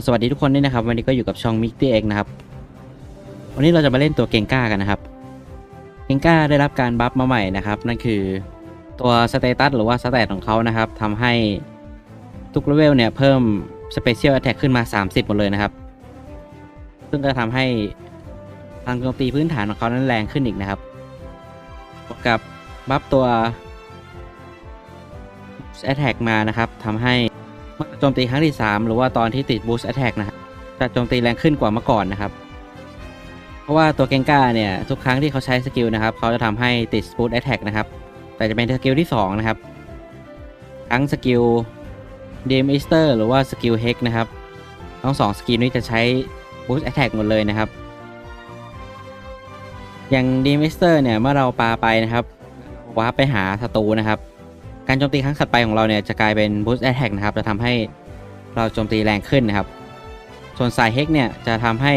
็สวัสดีทุกคนด้วยนะครับ วันนี้ก็อยู่กับช่องมิกตี้เองนะครับ วันนี้เราจะมาเล่นตัวเกงก้ากันนะครับ เกงก้าได้รับการบัฟมาใหม่นะครับ นั่นคือตัวสเตตัสหรือว่าสแตทของเขานะครับทำให้ทุกเลเวลเนี่ยเพิ่มสเปเชียล a t แท c ขึ้นมา 30 หมดเลยนะครับ ซึ่งจะทำให้พลังโจมตีพื้นฐานของเขานั้นแรงขึ้นอีกนะครับบวกกับบัฟตัว Attack มานะครับทำให้ โจมตีครั้งที่ 3 หรือว่าตอนที่ติด Boost Attack นะครับจะโจมตีแรงขึ้นกว่าเมื่อก่อนนะครับ เพราะว่าตัวเกงก้าเนี่ยทุกครั้งที่เขาใช้สกิลนะครับเขาจะทำให้ติด Boost Attack นะครับ แต่จะเป็นสกิลที่ 2 นะครับ ทั้งสกิล d m e s t e r หรือว่าสกิล Hex นะครับ ทั้งสองสกิลนี้จะใช้ Boost Attack หมดเลยนะครับ อย่าง d m e s t e r เนี่ยเมื่อเราปาไปนะครับวาร์ปไปหาศัตรูนะครับ การโจมตีครั้งถัดไปของเราเนี่ยจะกลายเป็น Boost Attack นะครับ จะทำให้เราโจมตีแรงขึ้นนะครับ ส่วนสาย Hex เนี่ยจะทำให้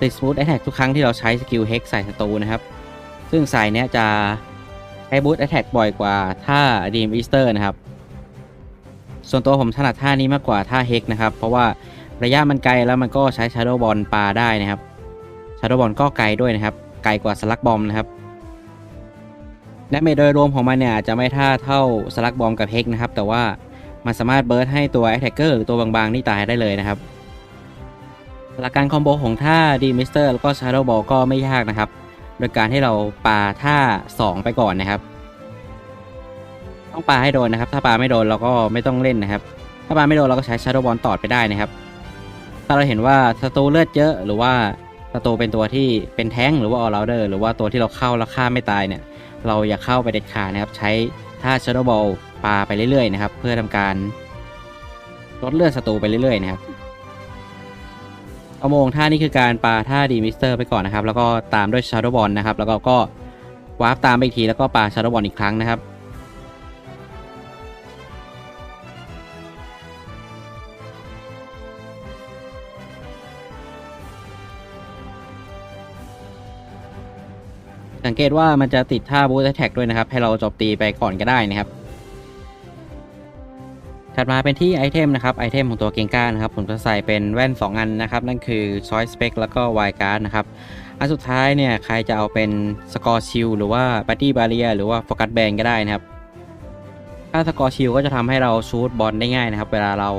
ติด Boost Attack ทุกครั้งที่เราใช้สกิล Hex ใส่ศัตรูนะครับ ซึ่งสายเนี้ยจะใช้ Boost Attack บ่อยกว่าท่า Dream Easter นะครับ ส่วนตัวผมถนัดท่านี้มากกว่าท่า Hex นะครับ เพราะว่าระยะมันไกลแล้วมันก็ใช้ Shadow Ball ปาได้นะครับ Shadow Ball ก็ไกลด้วยนะครับ ไกลกว่าสลักบอมนะครับ และเมจโดยรวมของมันเนี่ยอาจจะไม่ท่าเท่าสลักบอมกับเฮกนะครับ แต่ว่ามันสามารถเบิร์ดให้ตัว a t t a c k e r หรือตัวบางๆนี่ตายได้เลยนะครับ หลักการคอมโบของท่าดีมิสเตอร์แล้วก็ชาร์โดบอลก็ไม่ยากนะครับ โดยการที่เราปาท่า 2 ไปก่อนนะครับ ต้องปาให้โดนนะครับ ถ้าปาไม่โดนเราก็ไม่ต้องเล่นนะครับ ถ้าปาไม่โดนเราก็ใช้ชาร์โดบอลตอดไปได้นะครับ ถ้าเราเห็นว่าศัตรูเลือดเยอะหรือว่าศัตรูเป็นตัวที่เป็นแท้งหรือว่าออลราเดอร์หรือว่าตัวที่เราเข้าแล้วฆ่าไม่ตายเนี่ย เราอย่าเข้าไปเด็ดขาดนะครับ ใช้ท่าชาร์โดบอลปาไปเรื่อยๆนะครับ เพื่อทำการลดเลือดศัตรูไปเรื่อยๆนะครับเอาโมงท่านี้คือการปาท่าดีมิสเตอร์ไปก่อนนะครับ แล้วก็ตามด้วยชาร์โดบอลนะครับ แล้วก็ก็วาร์ปตามไปอีกทีแล้วก็ปาชาร์โดบอลอีกครั้งนะครับ สังเกตว่ามันจะติดท่า Boost Attack ด้วยนะครับ ให้เราจมตีไปก่อนก็ได้นะครับ ถัดมาเป็นที่ไอเทมนะครับไอเทมของตัวเกงก้านะครับ ผมจะใส่เป็นแว่น 2 อันนะครับ นั่นคือ Choice Spec แล้วก็ Wide Guard นะครับ อันสุดท้ายเนี่ย ใครจะเอาเป็น Score Shield หรือว่า Body Barrier หรือว่า Focus Band ก็ได้นะครับถ้า Score Shield ก็จะทำให้เราชูตบอลได้ง่ายนะครับ เวลาเรา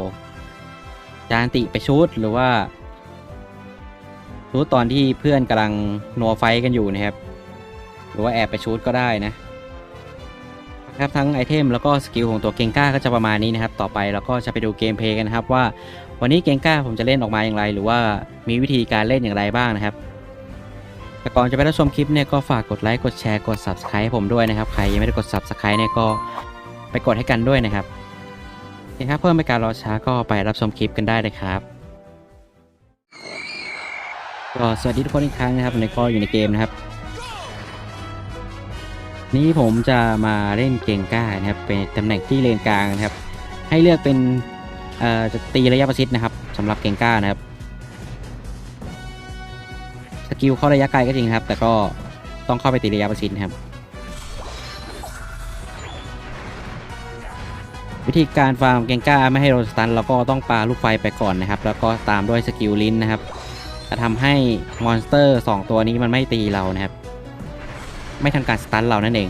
จานติไปชูตหรือว่าชูตตอนที่เพื่อนกำลังนัวไฟกันอยู่นะครับ รือว่าแอบไปชูดก็ได้นะครับทั้งไอเทมแล้วก็สกิลของตัวเกงก้าก็จะประมาณนี้นะครับ ต่อไปเราก็จะไปดูเกมเพลย์กันนะครับว่าวันนี้เกงก้าผมจะเล่นออกมาอย่างไร หรือว่ามีวิธีการเล่นอย่างไรบ้างนะครับแต่ก่อนจะไปรับชมคลิปเนี่ยก็ฝากกดไลค์กดแชร์กด subscribe ให้ผมด้วยนะครับใครยังไม่ได้กด subscribe เนี่ยก็ไปกดให้กันด้วยนะครับโอเครับเพื่อไม่การรอช้าก็ไปรับชมคลิปกันได้เลยครับก็สวัสดีทุกคนอีกครั้งนะครับวันก็อยู่ในเกมนะครับ นี้ผมจะมาเล่นเกงก้านะครับเป็นตำแหน่งที่เลนกลางนะครับ ให้เลือกเป็นเอ่อจะตีระยะประชิดนะครับสำหรับเกงก้านะครับสกิลเข้าระยะไกลก็จริงครับ แต่ก็ต้องเข้าไปตีระยะประชิดนะครับ วิธีการฟาร์มเกงก้าไม่ให้โดนสตันเราก็ต้องปาลูกไฟไปก่อนนะครับ แล้วก็ตามด้วยสกิลลิ้นนะครับจะทำให้มอนสเตอร์ 2 ตัวนี้มันไม่ตีเรานะครับ ไม่ทำการสตันเรานั่นเอง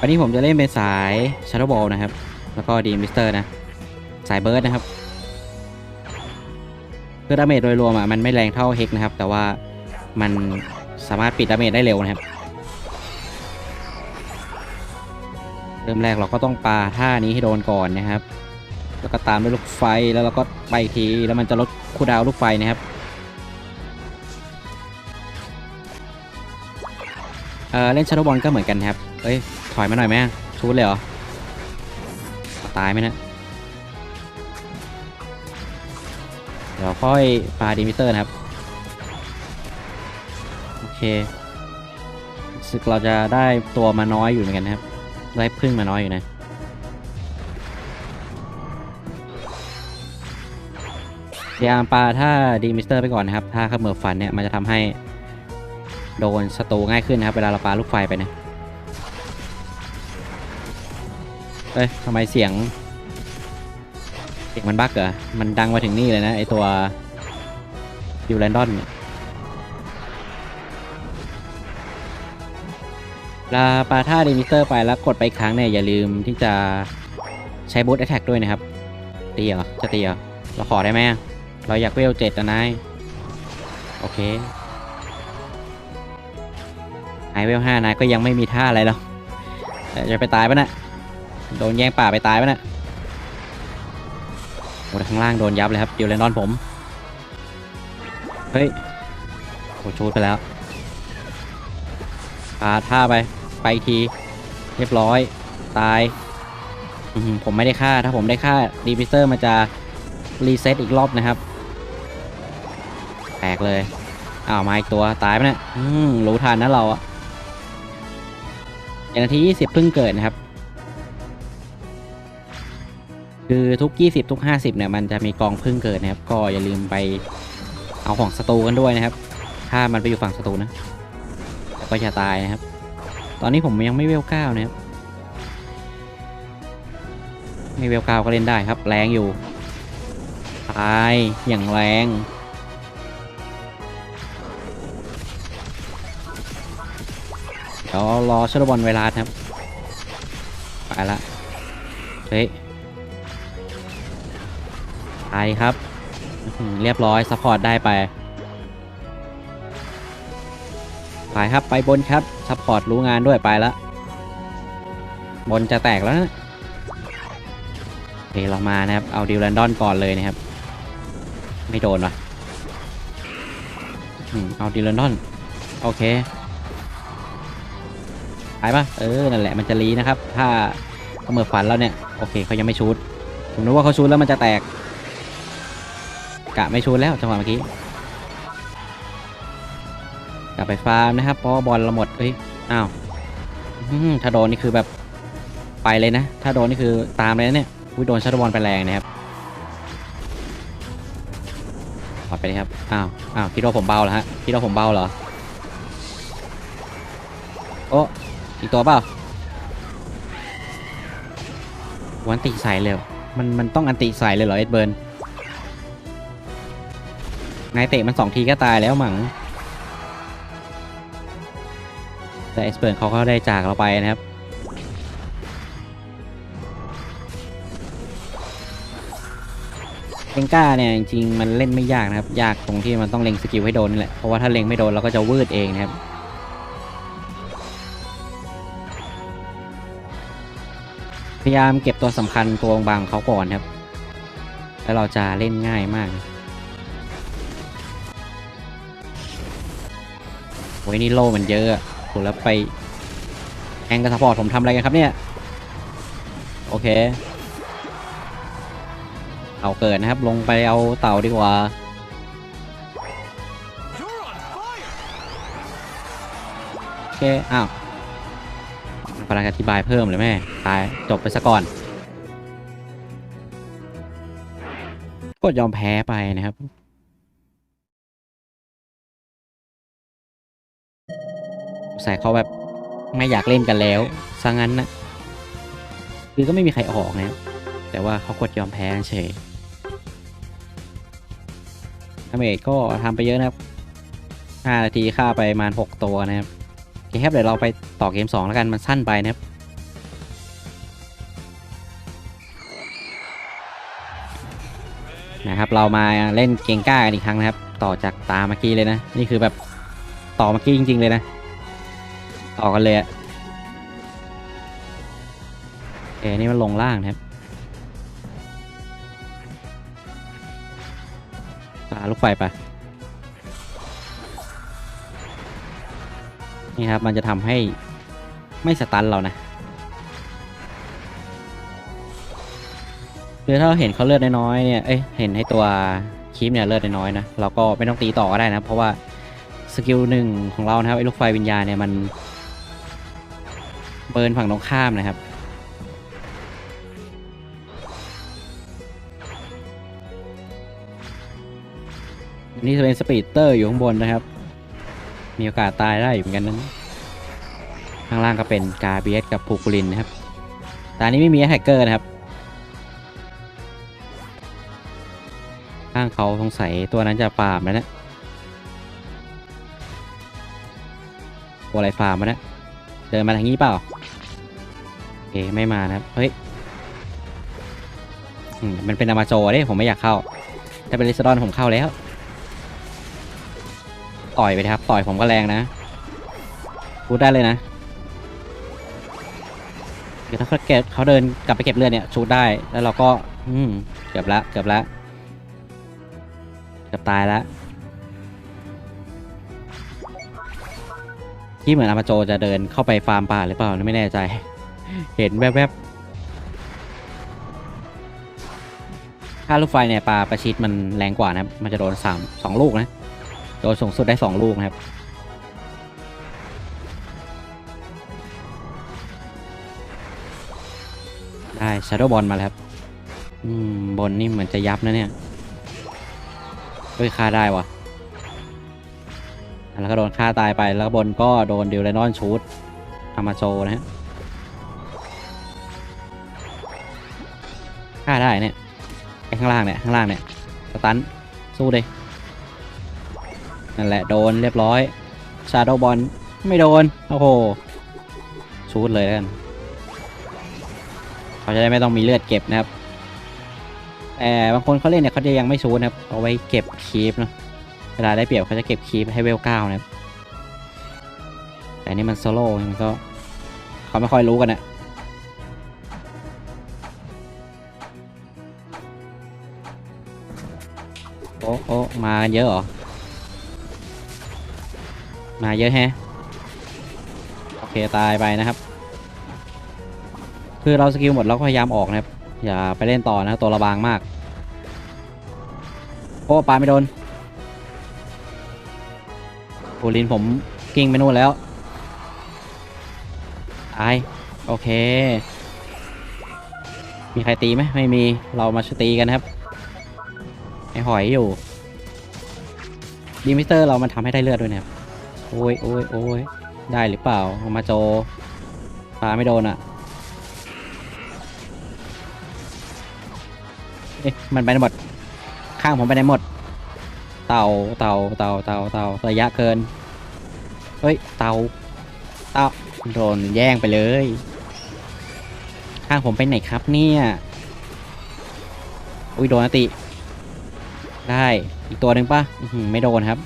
วันนี้ผมจะเล่นเป็นสาย Shadow Ball นะครับ แล้วก็ดีมิสเตอร์นะ สายเบิร์ดนะครับ คือดาเมจโดยรวมอะมันไม่แรงเท่าเฮกนะครับ แต่ว่ามันสามารถปิดดาเมจได้เร็วนะครับเริ่มแรกเราก็ต้องปาท่านี้ให้โดนก่อนนะครับ แล้วก็ตามด้วยลูกไฟแล้วเราก็ไปทีแล้วมันจะลด คูดาวลูกไฟนะครับเออเล่นชาร์ดบอลก็เหมือนกันครับเอ้ยถอยมาหน่อยไหมชูดเลยเหรอตายไหมนะเดี๋ยวค่อยปาดิมิเตอร์นะครับ โอเครู้สึกเราจะได้ตัวมาน้อยอยู่เหมือนกันนะครับ ได้พึ่งมาน้อยอยู่นะ พยายามปาถ้าดีมิสเตอร์ไปก่อนนะครับ ถ้าเขมือบฟันเนี่ยมันจะทำให้โดนศัตรูง่ายขึ้นนะครับ เวลาเราปาลูกไฟไปนะเอ้ยทำไมเสียง เสียงมันบั๊กเหรอ มันดังมาถึงนี่เลยนะไอตัวดิวแลนดอนเนี่ยลาปาท่าดิมิเตอร์ไปแล้วกดไปครั้งเนี่ยอย่าลืมที่จะใช้บูทแอ t แทกด้วยนะครับ ตีเหรอ จะตีเหรอ เราขอได้ไหมอะ เราอยากเวลเจ็ดนะนาย โอเคไอเวลห้านายก็ยังไม่มีท่าอะไรหรอกแต่จะไปตายปะนะ่ะโดนแย่งป่าไปตายปะนะ่ะโอ้ข้างล่างโดนยับเลยครับดิวเลนดอนผม เฮ้ยโอ้ชูดไปแล้วปาท่าไป ไปที เรียบร้อย ตาย ผมไม่ได้ฆ่า ถ้าผมได้ฆ่า ดีพิเซอร์มันจะรีเซ็ตอีกรอบนะครับ แตกเลยอ้าวมาอีกตัวตายไปนี่ยอืมรู้ทันนะเราอะนาทียี่สิบเพิ่งเกิดนะครับ คือทุกยี่สิบทุกห้าสิบเนี่ยมันจะมีกองพึ่งเกิดนะครับ ก็อย่าลืมไปเอาของศัตรูกันด้วยนะครับ ถ้ามันไปอยู่ฝั่งศัตรูนะก็จะตายนะครับ ตอนนี้ผมยังไม่เวลเก้านะครับไม่เวลเก้าก็เล่นได้ครับ แรงอยู่ตายอย่างแรง เดี๋ยวรอชลบอลเวลาครับ ไปละ เฮ้ยไปครับ เรียบร้อยซัพพอร์ตได้ไปไปครับไปบนครับซัพพอร์ตรู้งานด้วยไปละ บนจะแตกแล้วนะโอเคเรามานะครับ เอาดิวแลนดอนก่อนเลยนะครับ ไม่โดนวะเอาดิวแลนดอน โอเค ตายปะเออ นั่นแหละมันจะรีนะครับ ถ้าเขมือฝันแล้วเนี่ย โอเคเขายังไม่ชูดผมนึกว่าเขาชูดแล้วมันจะแตก กะไม่ชูดแล้วจังหวะเมื่อกี้ กลับไปฟาร์มนะครับ เพราะบอลเราหมดเอ้ย อ้าวถ้าโดนนี่คือแบบไปเลยนะ ถ้าโดนนี่คือตามเลยนะเนี่ยอุ้ยโดนชัตเตอร์บอลไปแรงนะครับถอดไปเลยครับ อ้าว อ้าวคิดว่าผมเบาเหรอฮะคิดว่าผมเบาเหรอ โอ้ อีกตัวเปล่าวันติใส่เลยเหรอมันมันต้องอันติใส่เลยเหรอเอ็ดเบิร์นนายเตะมันสองทีก็ตายแล้วมั้งแต่เอ็ดเบิร์นเขาก็ได้จากเราไปนะครับเล็งก้าเนี่ยจริงๆมันเล่นไม่ยากนะครับ ยากตรงที่มันต้องเล็งสกิลให้โดนนี่แหละ เพราะว่าถ้าเล็งไม่โดนเราก็จะวืดเองนะครับ ยายามเก็บตัวสำคัญตัวบางๆเขาก่อนครับ แล้วเราจะเล่นง่ายมากโอ้ยนี่โล่มันเยอะอะโหแล้วไปแองกับสปอร์ตผมทำอะไรกันครับเนี่ย โอเคเต่าเกิดนะครับ ลงไปเอาเต่าดีกว่าโอเค อ้าว กำลังอธิบายเพิ่มเลยแม่ตายจบไปซะก่อนก็ยอมแพ้ไปนะครับใส่เขาแบบไม่อยากเล่นกันแล้วซะงั้นนะคือก็ไม่มีใครออกนะครับแต่ว่าเขากดยอมแพ้เฉยทาเมจก็ทำไปเยอะนะครับ 5 นาทีฆ่าไปประมาณ 6 ตัวนะครับ เคครับเดี๋ยวเราไปต่อเกม 2 แล้วกันมันสั้นไปนะครับนะครับ เรามาเล่นเกงก้ากันอีกครั้งนะครับ ต่อจากตาเมื่อกี้เลยนะ นี่คือแบบต่อเมื่อกี้จริง ๆ เลยนะ ต่อกันเลยอะโอเคนี่มันลงล่างนะครับปาลูกไฟไป นี่ครับ มันจะทำให้ไม่สตันเรานะคือถ้าเราเห็นเขาเลือดน้อยๆเนี่ย เอ้ย เห็นให้ตัวคีมเนี่ยเลือดน้อยๆนะ เราก็ไม่ต้องตีต่อก็ได้นะ เพราะว่าสกิลหนึ่งของเรานะครับไอ้ลูกไฟวิญญาณเนี่ยมันเบิร์นฝั่งตรงข้ามนะครับ นี่จะเป็นสปีดเตอร์อยู่ข้างบนนะครับ มีโอกาสตายได้อยู่เหมือนกันนั้น ข้างล่างก็เป็นกาเบียสกับพูคูลินนะครับแต่อันนี้ไม่มีแฮกเกอร์นะครับ ข้างเขาสงสัยตัวนั้นจะฟาร์มแล้วนะตัวอะไรฟาร์มมานี่ยเดินมาทางนี้เปล่าโอเคไม่มานะครับ เฮ้ยมมันเป็นอามาโจเด้ผมไม่อยากเข้า ถ้าเป็นลิซดอนผมเข้าแล้ว ต่อยไปครับ ต่อยผมก็แรงนะ พูดได้เลยนะเดี๋ยวถ้าเขาเก็บเขาเดินกลับไปเก็บเลือดเนี่ยชูดได้ แล้วเราก็ อืม เกือบละ เกือบละ เกือบตายละที่เหมือนอามาโจจะเดินเข้าไปฟาร์มป่าหรือเปล่า ไม่แน่ใจ เห็นแวบๆถ้าลูกไฟเนี่ยปลาประชิดมันแรงกว่านะครับมันจะโดนสามสองลูกนะ โดนสูงสุดได้สองลูกนะครับ ได้ชาร์โดบอลมาแล้วครับ อืม บนนี่เหมือนจะยับนะเนี่ย เฮ้ยฆ่าได้วะแล้วก็โดนฆ่าตายไปแล้วบนก็โดนดิวเลนอนชูดทามาโจนะฮะฆ่าได้เนี่ยไอ้ข้างล่างเนี่ย ข้างล่างเนี่ย สตันสู้เลย นั่นแหละโดนเรียบร้อยชาโดบอลไม่โดน โอ้โหชูดเลยแล้วกันเขาจะได้ไม่ต้องมีเลือดเก็บนะครับแต่บางคนเขาเล่นเนี่ยเขาจะยังไม่ชูนะครับ เอาไว้เก็บคีปเนาะเวลาได้เปรียบเขาจะเก็บคีปให้เวลเก้านะครับ แต่นนี่มันโซโล่มันก็เขาไม่ค่อยรู้กันนะโอ้โอ้มากันเยอะเหรอ มาเยอะแฮะโอเคตายไปนะครับ คือเราสกิลหมดเราก็พยายามออกนะครับ อย่าไปเล่นต่อนะตัวระบางมาก โอ้ปลาไม่โดนโอลินผมกิ้งไปนู่นแล้วตายโอเค มีใครตีไหมไม่มีเรามาชตีกันนะครับไอหอยอยู่ดีมิสเตอร์เรามันทำให้ได้เลือดด้วยนะครับ โอ้ยโอ้ยโอ้ยได้หรือเปล่าเอามาโจปลาไม่โดนอะเอ๊ะมันไปไหนหมด ข้างผมไปไหนหมด เต่าเต่าเต่าเต่าเต่าระยะเกิน เฮ้ย เต่าเต่าโดนแย่งไปเลย ข้างผมไปไหนครับเนี่ย อุ้ยโดนอติ ได้ อีกตัวหนึ่งปะไม่โดนครับ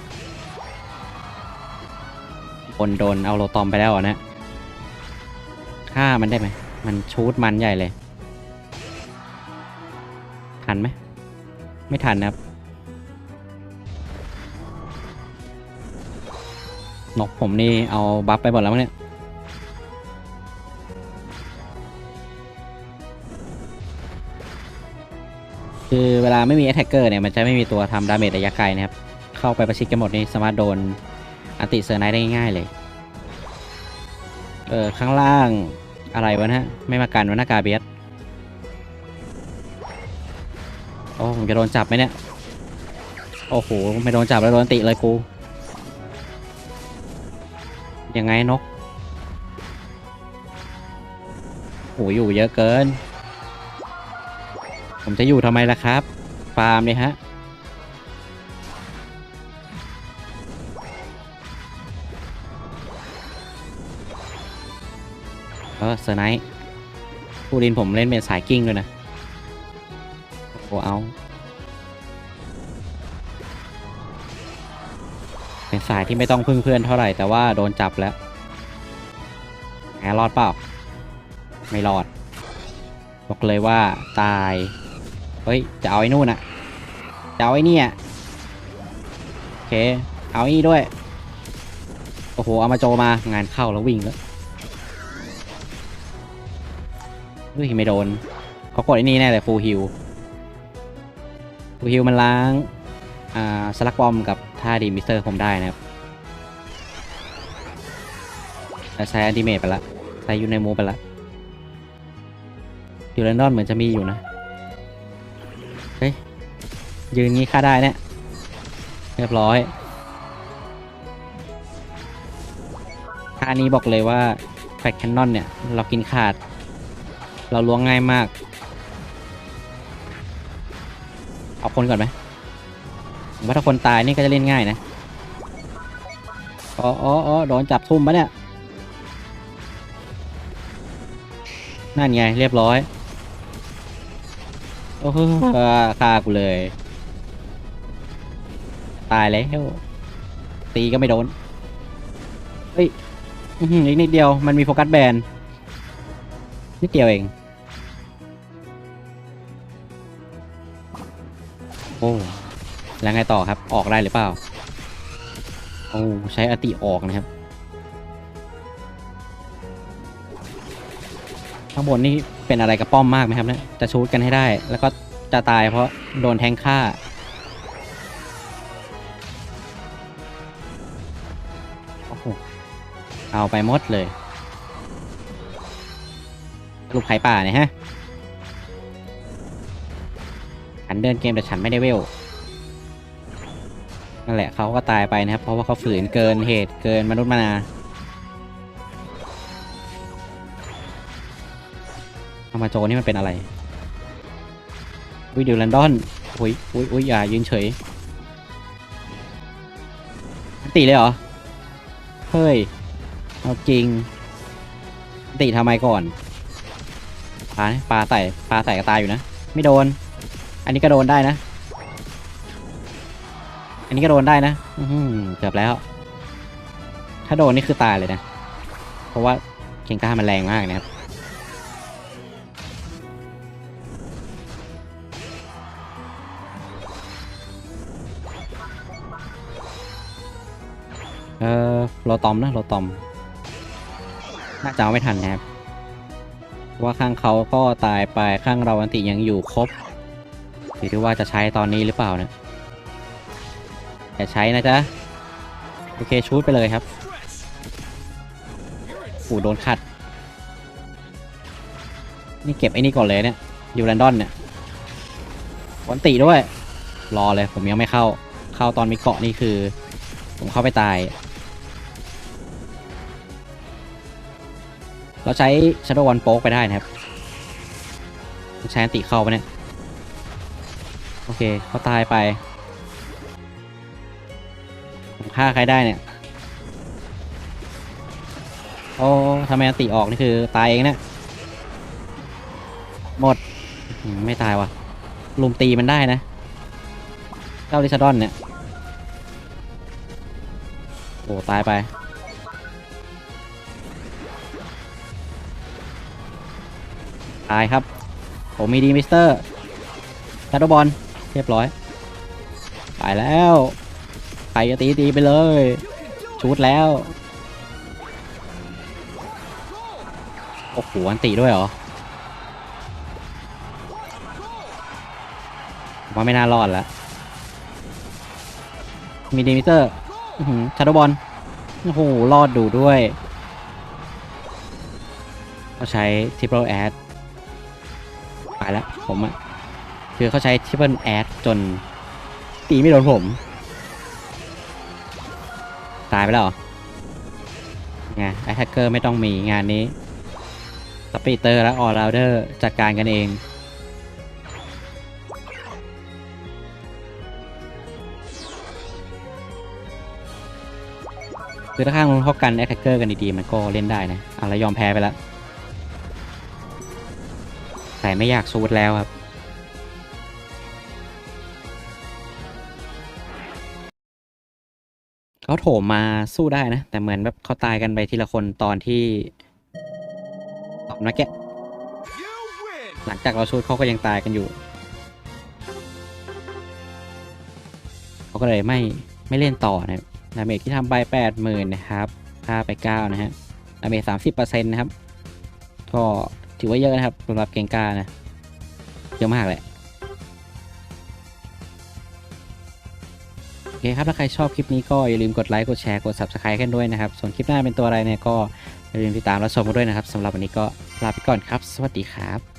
บนโดนเอาโลตอมไปแล้วอะนะฆ่ามันได้ไหม มันชูดมันใหญ่เลย ทันไหม ไม่ทันนะครับ นกผมนี่เอาบัฟไปหมดแล้วมั้งเนี่ย คือเวลาไม่มี attacker เนี่ย มันจะไม่มีตัวทำดาเมจระยะไกลนะครับ เข้าไปประชิดกันหมดนี่สามารถโดน อันติเซอร์ไนท์ได้ง่ายเลย เออ ข้างล่างอะไรวะนะฮะไม่มากันวะหน้ากาเบียสโอ้ผมจะโดนจับไหมเนี่ย โอ้โห ไม่โดนจับแล้วโดนติเลยกู ยังไงนกโอ้อยู่เยอะเกิน ผมจะอยู่ทำไมล่ะครับ ฟาร์มเนี่ยฮะ เออเซอร์ไนท์ผู้ดินผมเล่นเป็นสายกิ้งด้วยนะโอ้เอาเป็นสายที่ไม่ต้องพึ่งเพื่อนเท่าไหร่แต่ว่าโดนจับแล้วแหมรอดเปล่า ไม่รอด บอกเลยว่าตาย เฮ้ย จะเอาไอ้นู่นอะจะเอาไอ้นี่อะโอเค เอาไอ้นี่ด้วย โอ้โห เอามาโจมางานเข้าแล้ววิ่งแล้ว เฮ้ยไม่โดนเขากดไอ้นี่แน่เลยฟูลฮิลฟูลฮิลมันล้างอ่าสลักบอมกับท่าดีมิสเตอร์ผมได้นะครับแต่ใช้อันติเมตไปละใช้ยูในมูไปละอยู่แลนดอนเหมือนจะมีอยู่นะเฮ้ยยืนงี้ค่าได้เนี่ยเรียบร้อยท่านี้บอกเลยว่าแฟกแคนนอนเนี่ย เรากินขาด เราล้วงง่ายมาก เอาคนก่อนไหมผมว่าถ้าคนตายนี่ก็จะเล่นง่ายนะอ๋ออ๋อโดนจับทุ่มปะเนี่ย นั่นไงเรียบร้อย โอ้โหฆ่ากูเลย ตายแล้วตีก็ไม่โดน เฮ้ยอื้อหืออีกนิดเดียวมันมีโฟกัสแบนนิดเดียวเอง โอ้แล้วไงต่อครับออกได้หรือเปล่าโอ้ใช้อติออกนะครับ ข้างบนนี่เป็นอะไรกับป้อมมากไหมครับเนี่ยจะชูดกันให้ได้ แล้วก็จะตายเพราะโดนแทงฆ่าโอ้โหเอาไปหมดเลยลูกไผ่ป่าเนี่ยฮะ นเดินเกมแต่ฉันไม่ได้เวลนั่นแหละเขาก็ตายไปนะครับ เพราะว่าเขาฝืนเกินเหตุเกินมนุษย์มานาเอามาโจนี่มันเป็นอะไรวิดิวลันดอนอุ้ยอุ้ยอุ้ยอย่ายืนเฉยตีเลยเหรอ เฮ้ย เอาจริง ตีทำไมก่อนปลาปลาใส่ปลาใส่กระตายอยู่นะ ไม่โดน อันนี้ก็โดนได้นะ อันนี้ก็โดนได้นะ อืเกือบแล้ว ถ้าโดนนี่คือตายเลยนะ เพราะว่าเข่งก้ามันแรงมากนะครับเออโรตอมนะโรตอม น่าจะเอาไม่ทันนะครับว่าข้างเขาก็ตายไปข้างเราอันติยังอยู่ครบ หรือว่าจะใช้ตอนนี้หรือเปล่าเนะอย่าใช้นะจ๊ะ โอเคชูดไปเลยครับฝูโดนขัด นี่เก็บไอ้นี่ก่อนเลยเนี่ยยูแรนดอนเนี่ยวันติด้วย รอเลยผมยังไม่เข้า เข้าตอนมีเกาะนี่คือ ผมเข้าไปตาย เราใช้ Shadow One โป๊กไปได้นะครับ ใช้อันติเข้าไปเนี่ย โอเคเขาตายไป ผมฆ่าใครได้เนี่ย โอ้ทำไมติออกนี่คือตายเองเนี่ยหมด ไม่ตายวะลุมตีมันได้นะ เจ้าลิซาดอนเนี่ย โอ้ ตายไป ตายครับ ผมมีดีมิสเตอร์ชาร์ดบอล เรียบร้อยไปแล้วใครจะตีตีไปเลยชูดแล้ว โอ้โหอันตีด้วยเหรอมว่าไม่น่ารอดแล้ว มีดีมิเตอร์ชาร์ดบอล โอ้โห รอดดูด้วยเขาใช้ทิปเปิลแอดไปแล้วผมอะ คือเขาใช้ทิปเปิลแอดจนตีไม่โดนผม ตายไปแล้วเหรอไงไอแฮกเกอร์ไม่ต้องมีงานนี้สปีเตอร์และออร์ราเดอร์จัดการกันเองคือถ้าข้างนู้นเขากันแอคแท็กเกอร์กันดีๆ มันก็เล่นได้นะ เอาแล้วยอมแพ้ไปแล้ว แต่ไม่อยากซูดแล้วครับ เขาโถมมาสู้ได้นะ แต่เหมือนแบบเขาตายกันไปทีละคนตอนที่ตอนนักแกหลังจากเราชูดเขาก็ยังตายกันอยู่ เขาก็เลยไม่ไม่เล่นต่อนะรับดาเมจที่ทำไปแปดหมื่นนะครับค่าไปเก้านะฮะดาเมจสามสิบเปอร์เซ็นต์นะครับ ก็ถือว่าเยอะนะครับสำหรับเกงกานะ เยอะมากแหละ เคครับ ถ้าใครชอบคลิปนี้ก็อย่าลืมกดไลค์ กดแชร์ กด subscribe กันด้วยนะครับ ส่วนคลิปหน้าเป็นตัวอะไรเนี่ยก็อย่าลืมติดตามรับชมกันด้วยนะครับสำหรับวันนี้ก็ลาไปก่อนครับ สวัสดีครับ